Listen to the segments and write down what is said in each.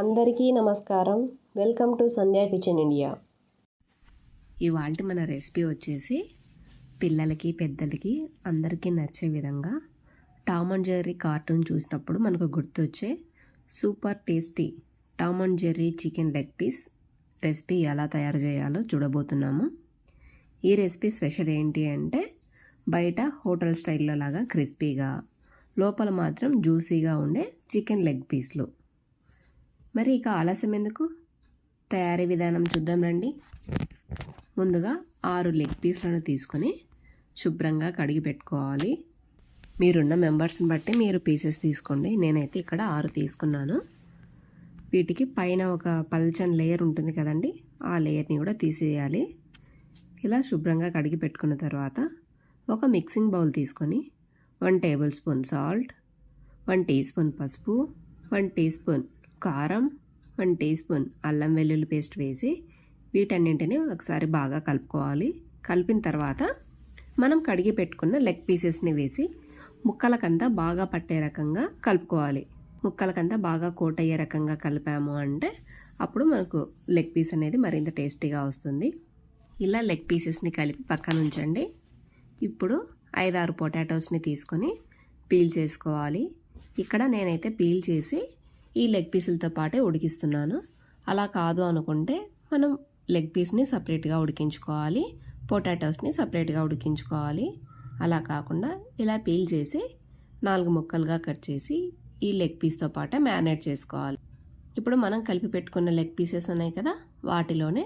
అందరికీ నమస్కారం. Welcome to Sandhya kitchen India. ఇవాళ మన రెసిపీ వచ్చేసి పిల్లలకి పెద్దలకి అందరికీ నచ్చే విధంగా టామ్ అండ్ జెర్రీ కార్టూన్ చూసినప్పుడు మనకు గుర్తొచ్చే super tasty Tom and Jerry chicken leg piece recipe ఎలా తయారు చేయాలో చూడబోతున్నాము. ఈ రెసిపీ స్పెషల్ ఏంటి అంటే బయట హోటల్ స్టైల్లో లాగా క్రిస్పీగా లోపల మాత్రం జ్యూసీగా ఉండే చికెన్ లెగ్ పీస్లు. మరి ఇక ఆలస్యం ఎందుకు? తయారీ విధానం చూద్దాం రండి. ముందుగా ఆరు లెగ్ పీస్లను తీసుకొని శుభ్రంగా కడిగి పెట్టుకోవాలి. మీరున్న మెంబర్స్ని బట్టి మీరు పీసెస్ తీసుకోండి. నేనైతే ఇక్కడ ఆరు తీసుకున్నాను. వీటికి పైన ఒక పల్చన్ లేయర్ ఉంటుంది కదండి ఆ లేయర్ని కూడా తీసేయాలి. ఇలా శుభ్రంగా కడిగి పెట్టుకున్న తర్వాత ఒక మిక్సింగ్ బౌల్ తీసుకొని one tablespoon salt one teaspoon పసుపు వన్ టీ స్పూన్ కారం వన్ టీ స్పూన్ అల్లం వెల్లుల్లి పేస్ట్ వేసి వీటన్నింటినీ ఒకసారి బాగా కలుపుకోవాలి. కలిపిన తర్వాత మనం కడిగి పెట్టుకున్న లెగ్ పీసెస్ని వేసి ముక్కలకంతా బాగా పట్టే రకంగా కలుపుకోవాలి. ముక్కలకంతా బాగా కోట్ అయ్యే రకంగా కలిపాము అంటే అప్పుడు మనకు లెగ్ పీస్ అనేది మరింత టేస్టీగా వస్తుంది. ఇలా లెగ్ పీసెస్ని కలిపి పక్కన ఉంచండి. ఇప్పుడు ఐదారు పొటాటోస్ని తీసుకొని పీల్ చేసుకోవాలి. ఇక్కడ నేనైతే పీల్ చేసి ఈ లెగ్ పీసులతో పాటే ఉడికిస్తున్నాను. అలా కాదు అనుకుంటే మనం లెగ్ పీస్ని సపరేట్గా ఉడికించుకోవాలి. పొటాటోస్ని సపరేట్గా ఉడికించుకోవాలి. అలా కాకుండా ఇలా పీల్ చేసి నాలుగు ముక్కలుగా కట్ చేసి ఈ లెగ్ పీస్తో పాటే మ్యారినేట్ చేసుకోవాలి. ఇప్పుడు మనం కలిపి పెట్టుకున్న లెగ్ పీసెస్ ఉన్నాయి కదా వాటిలోనే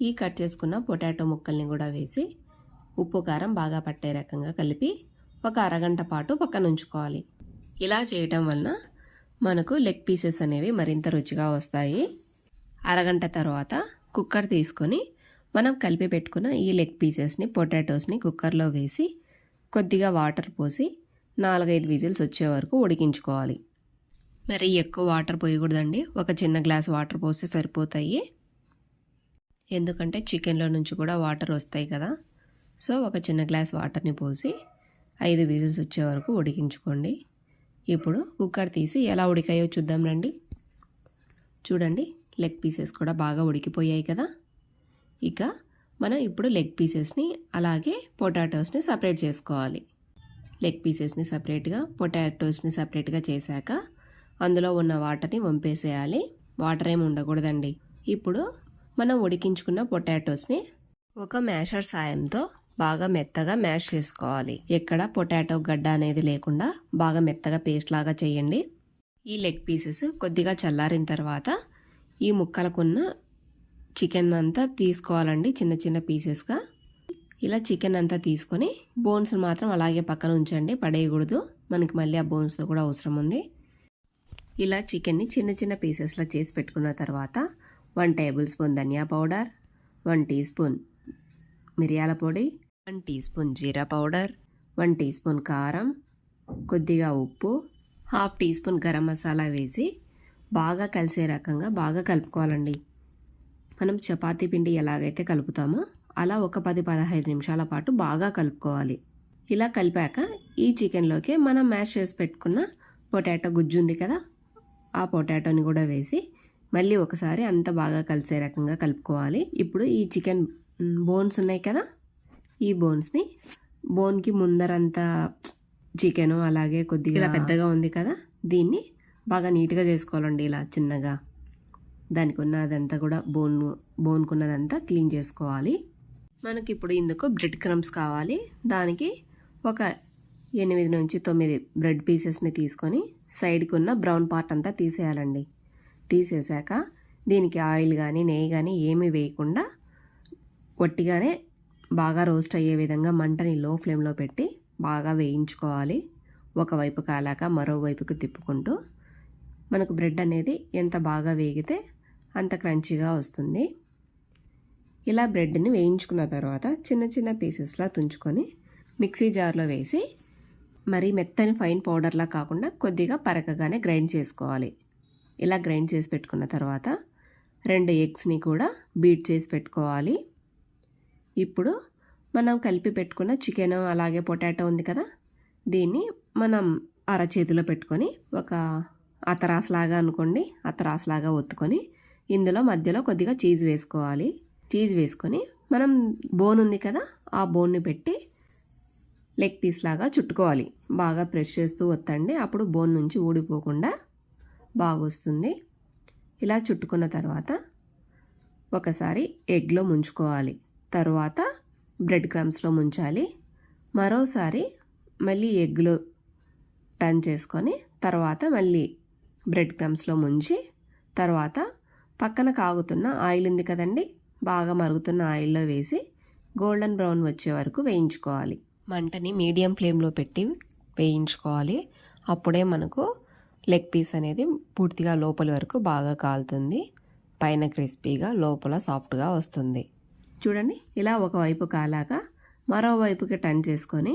ఈ కట్ చేసుకున్న పొటాటో ముక్కల్ని కూడా వేసి ఉప్పు కారం బాగా పట్టే రకంగా కలిపి ఒక అరగంట పాటు పక్కన ఉంచుకోవాలి. ఇలా చేయటం వలన మనకు లెగ్ పీసెస్ అనేవి మరింత రుచిగా వస్తాయి. అరగంట తర్వాత కుక్కర్ తీసుకొని మనం కలిపి పెట్టుకున్న ఈ లెగ్ పీసెస్ని పొటాటోస్ని కుక్కర్లో వేసి కొద్దిగా వాటర్ పోసి నాలుగైదు విజిల్స్ వచ్చే వరకు ఉడికించుకోవాలి. మరి ఎక్కువ వాటర్ పోయకూడదండి. ఒక చిన్న గ్లాస్ వాటర్ పోస్తే సరిపోతాయి. ఎందుకంటే చికెన్లో నుంచి కూడా వాటర్ వస్తాయి కదా. సో ఒక చిన్న గ్లాస్ వాటర్ని పోసి ఐదు విజిల్స్ వచ్చే వరకు ఉడికించుకోండి. ఇప్పుడు కుక్కర్ తీసి ఎలా ఉడికాయో చూద్దాం రండి. చూడండి లెగ్ పీసెస్ కూడా బాగా ఉడికిపోయాయి కదా. ఇక మనం ఇప్పుడు లెగ్ పీసెస్ని అలాగే పొటాటోస్ని సపరేట్ చేసుకోవాలి. లెగ్ పీసెస్ని సపరేట్గా పొటాటోస్ని సపరేట్గా చేశాక అందులో ఉన్న వాటర్ని వంపేసేయాలి. వాటర్ ఏమి ఉండకూడదండి. ఇప్పుడు మనం ఉడికించుకున్న పొటాటోస్ని ఒక మ్యాషర్ సాయంతో బాగా మెత్తగా మ్యాష్ చేసుకోవాలి. ఎక్కడ పొటాటో గడ్డ అనేది లేకుండా బాగా మెత్తగా పేస్ట్ లాగా చేయండి. ఈ లెగ్ పీసెస్ కొద్దిగా చల్లారిన తర్వాత ఈ ముక్కలకున్న చికెన్ అంతా తీసుకోవాలండి చిన్న చిన్న పీసెస్గా ఇలా చికెన్ అంతా తీసుకొని బోన్స్ మాత్రం అలాగే పక్కన ఉంచండి పడేయకూడదు. మనకి మళ్ళీ ఆ బోన్స్ కూడా అవసరం ఉంది. ఇలా చికెన్ని చిన్న చిన్న పీసెస్లో చేసి పెట్టుకున్న తర్వాత వన్ టేబుల్ స్పూన్ ధనియా పౌడర్ వన్ టీ స్పూన్ మిరియాల పొడి వన్ టీ స్పూన్ జీరా పౌడర్ వన్ టీ స్పూన్ కారం కొద్దిగా ఉప్పు half teaspoon garam masala వేసి బాగా కలిసే రకంగా బాగా కలుపుకోవాలండి. మనం చపాతీ పిండి ఎలాగైతే కలుపుతామో అలా ఒక పది పదహైదు నిమిషాల పాటు బాగా కలుపుకోవాలి. ఇలా కలిపాక ఈ చికెన్లోకి మనం మ్యాష్ చేసి పెట్టుకున్న పొటాటో గుజ్జు ఉంది కదా ఆ పొటాటోని కూడా వేసి మళ్ళీ ఒకసారి అంత బాగా కలిసే రకంగా కలుపుకోవాలి. ఇప్పుడు ఈ చికెన్ బోన్స్ ఉన్నాయి కదా ఈ బోన్స్ని బోన్కి ముందరంతా చికెను అలాగే కొద్దిగా ఇలా పెద్దగా ఉంది కదా? దీన్ని బాగా నీట్గా చేసుకోవాలండి ఇలా చిన్నగా. దానికి ఉన్నదంతా కూడా బోన్ బోన్కున్నదంతా క్లీన్ చేసుకోవాలి. మనకి ఇప్పుడు ఇందుకు బ్రెడ్ క్రమ్స్ కావాలి. దానికి ఒక ఎనిమిది నుంచి తొమ్మిది బ్రెడ్ పీసెస్ని తీసుకొని సైడ్కి ఉన్న బ్రౌన్ పార్ట్ అంతా తీసేయాలండి. తీసేసాక దీనికి ఆయిల్ కానీ నెయ్యి కానీ ఏమీ వేయకుండా ఒట్టిగానే బాగా రోస్ట్ అయ్యే విధంగా మంటని లో ఫ్లేమ్లో పెట్టి బాగా వేయించుకోవాలి. ఒకవైపు కాలాక మరోవైపుకు తిప్పుకుంటూ మనకు బ్రెడ్ అనేది ఎంత బాగా వేగితే అంత క్రంచిగా వస్తుంది. ఇలా బ్రెడ్ని వేయించుకున్న తర్వాత చిన్న చిన్న పీసెస్లా తుంచుకొని మిక్సీ జార్లో వేసి మరీ మెత్తని ఫైన్ పౌడర్లా కాకుండా కొద్దిగా పరకగానే గ్రైండ్ చేసుకోవాలి. ఇలా గ్రైండ్ చేసి పెట్టుకున్న తర్వాత రెండు ఎగ్స్ని కూడా బీట్ చేసి పెట్టుకోవాలి. ఇప్పుడు మనం కలిపి పెట్టుకున్న చికెన్ అలాగే పొటాటో ఉంది కదా దీన్ని మనం అరచేతిలో పెట్టుకొని ఒక అతరాసులాగా అనుకోండి అతరాసులాగా ఒత్తుకొని ఇందులో మధ్యలో కొద్దిగా చీజ్ వేసుకోవాలి. చీజ్ వేసుకొని మనం బోన్ ఉంది కదా ఆ బోన్ని పెట్టి లెగ్ పీస్ లాగా చుట్టుకోవాలి. బాగా ప్రెస్ చేస్తూ వత్తండి అప్పుడు బోన్ నుంచి ఊడిపోకుండా బాగా వస్తుంది. ఇలా చుట్టుకున్న తర్వాత ఒకసారి ఎగ్లో ముంచుకోవాలి. తర్వాత బ్రెడ్ క్రమ్స్లో ముంచాలి. మరోసారి మళ్ళీ ఎగ్లో టర్న్ చేసుకొని తర్వాత మళ్ళీ బ్రెడ్ క్రమ్స్లో ముంచి తర్వాత పక్కన కాగుతున్న ఆయిల్ ఉంది కదండి బాగా మరుగుతున్న ఆయిల్లో వేసి గోల్డెన్ బ్రౌన్ వచ్చే వరకు వేయించుకోవాలి. మంటని మీడియం ఫ్లేమ్లో పెట్టి వేయించుకోవాలి. అప్పుడే మనకు లెగ్ పీస్ అనేది పూర్తిగా లోపలి వరకు బాగా కాలుతుంది. పైన క్రిస్పీగా లోపల సాఫ్ట్గా వస్తుంది. చూడండి ఇలా ఒకవైపు కాలాక మరోవైపుకి టర్న్ చేసుకొని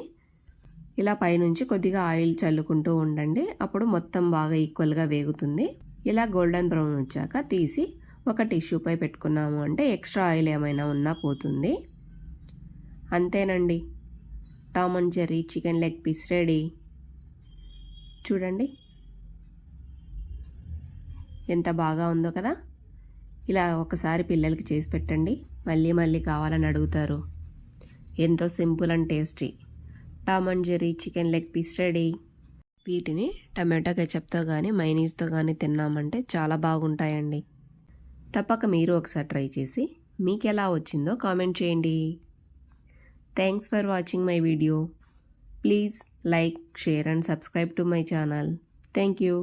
ఇలా పైనుంచి కొద్దిగా ఆయిల్ చల్లుకుంటూ ఉండండి. అప్పుడు మొత్తం బాగా ఈక్వల్గా వేగుతుంది. ఇలా గోల్డెన్ బ్రౌన్ వచ్చాక తీసి ఒక టిష్యూపై పెట్టుకున్నాము అంటే ఎక్స్ట్రా ఆయిల్ ఏమైనా ఉన్నా పోతుంది. అంతేనండి. Tom and Jerry chicken leg piece ready చూడండి. ఎంత బాగా ఉందో కదా. ఇలా ఒకసారి పిల్లలకి చేసి పెట్టండి. మళ్ళీ మళ్ళీ కావాలని అడుగుతారు. ఎంతో simple and tasty. Tom and Jerry chicken leg piece ready. వీటిని టమాటో కెచప్తో కానీ మైనీస్తో కానీ తిన్నామంటే చాలా బాగుంటాయండి. తప్పక మీరు ఒకసారి ట్రై చేసి మీకు ఎలా వచ్చిందో కామెంట్ చేయండి. Thanks for watching my video please like share and subscribe to my channel thank you